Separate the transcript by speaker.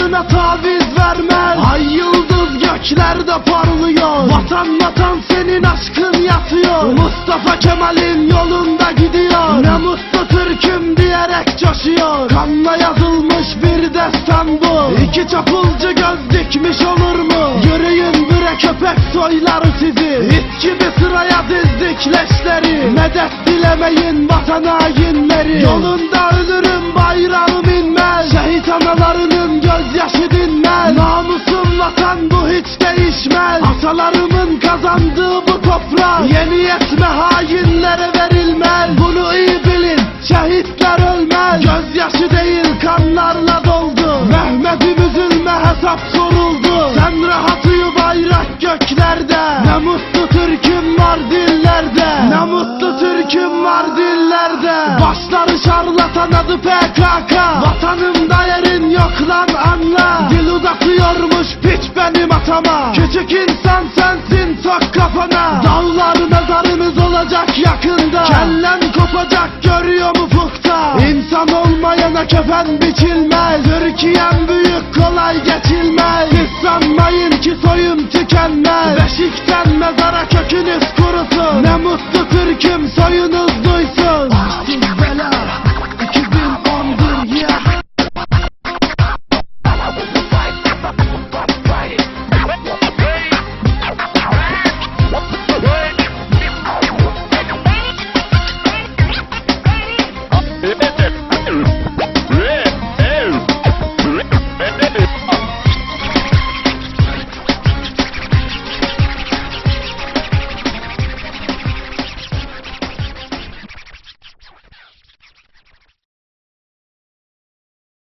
Speaker 1: Vatanına taviz vermez. Ay yıldız göklerde parlıyor Vatan vatan senin aşkın yatıyor. Mustafa Kemal'in yolunda gidiyor Ne mutlu Türk'üm diyerek coşuyor. Kanla yazılmış bir destan bu İki çapulcu göz dikmiş olur mu? Yürüyün bre köpek soylar sizi İt gibi sıraya dizdik leşleri. Medet dilemeyin vatan hainleri. Yolunda ölürüm bayrağım inmez. Şehit analarının gözyaşı dinmez. Namusum vatan bu hiç değişmez. Atalarımın kazandığı bu toprak Yeni yetme hainlere verilmez. Bunu iyi bilin şehitler ölmez. Gözyaşı değil kanlarla doldu. Mehmet'im üzülme hesap soruldu. Sen rahat uyu bayrak göklerde. Ne mutlu Türk'üm var oldu PKK Vatanımda yerin yok lan anla. Dil uzatıyormuş hiç benim atama. Küçük insan sensin sok kafana. Dağlar mezarımız olacak yakında. Kellen kopacak görüyor mu fukta? İnsan olmayana kefen biçilmez. Türkiye'm büyük kolay geçilmez. Siz sanmayın ki soyum tükenmez. Beşikten mezara kökünüz kurusun. Ne mutlu Türk'üm soyunuz